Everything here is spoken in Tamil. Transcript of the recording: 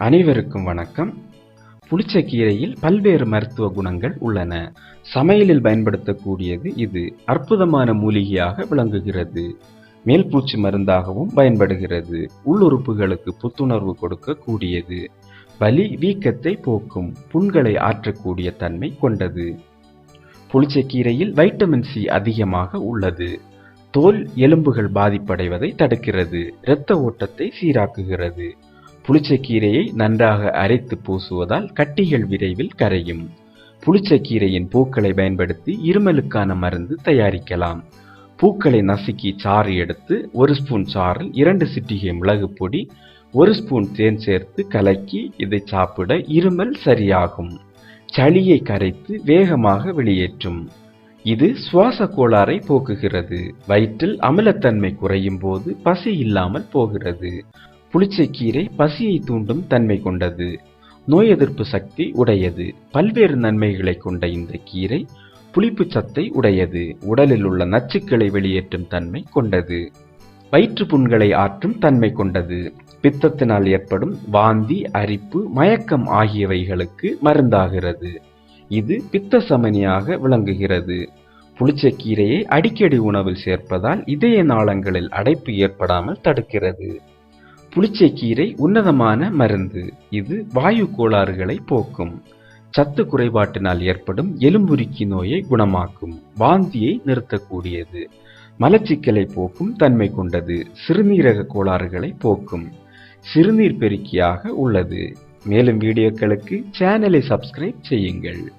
அனைவருக்கும் வணக்கம். புளிச்சக்கீரையில் பல்வேறு மருத்துவ குணங்கள் உள்ளன. சமையலில் பயன்படுத்தக்கூடியது இது. அற்புதமான மூலிகையாக விளங்குகிறது. மேல்பூச்சி மருந்தாகவும் பயன்படுகிறது. உள்ளுறுப்புகளுக்கு புத்துணர்வு கொடுக்கக்கூடியது. வலி வீக்கத்தை போக்கும் புண்களை ஆற்றக்கூடிய தன்மை கொண்டது. புளிச்சக்கீரையில் வைட்டமின் சி அதிகமாக உள்ளது. தோல் எலும்புகள் பாதிப்படைவதை தடுக்கிறது. இரத்த ஓட்டத்தை சீராக்குகிறது. புளிச்சக்கீரையை நன்றாக அரைத்து பூசுவதால் கட்டிகள் விரைவில் கரையும். புளிச்சக்கீரையின் பூக்களை பயன்படுத்தி இருமலுக்கான மருந்து தயாரிக்கலாம். பூக்களை நசுக்கி சாறு எடுத்து ஒரு ஸ்பூன் சாறில் இரண்டு சிட்டிகை மிளகு பொடி ஒரு ஸ்பூன் தேன் சேர்த்து கலக்கி இதை சாப்பிட இருமல் சரியாகும். சளியை கரைத்து வேகமாக வெளியேற்றும். இது சுவாச கோளாறை போக்குகிறது. வயிற்றில் அமிலத்தன்மை குறையும் போது பசி இல்லாமல் போகிறது. புளிச்சக்கீரை பசியை தூண்டும் தன்மை கொண்டது. நோய் எதிர்ப்பு சக்தி உடையது. பல்வேறு நன்மைகளை கொண்ட இந்த கீரை புளிப்பு சத்தை உடையது. உடலில் உள்ள நச்சுக்களை வெளியேற்றும் தன்மை கொண்டது. வயிற்று புண்களை ஆற்றும் தன்மை கொண்டது. பித்தத்தினால் ஏற்படும் வாந்தி அரிப்பு மயக்கம் ஆகியவைகளுக்கு மருந்தாகிறது. இது பித்த சமனியாக விளங்குகிறது. புளிச்சக்கீரையை அடிக்கடி உணவில் சேர்ப்பதால் இதய நாளங்களில் அடைப்பு ஏற்படாமல் தடுக்கிறது. புளிச்சக்கீரை உன்னதமான மருந்து. இது வாயு கோளாறுகளை போக்கும். சத்து குறைபாட்டினால் ஏற்படும் எலும்புருக்கி நோயை குணமாக்கும். வாந்தியை நிறுத்தக்கூடியது. மலச்சிக்கலை போக்கும் தன்மை கொண்டது. சிறுநீரக கோளாறுகளை போக்கும். சிறுநீர் பெருக்கியாக உள்ளது. மேலும் வீடியோக்களுக்கு சேனலை சப்ஸ்கிரைப் செய்யுங்கள்.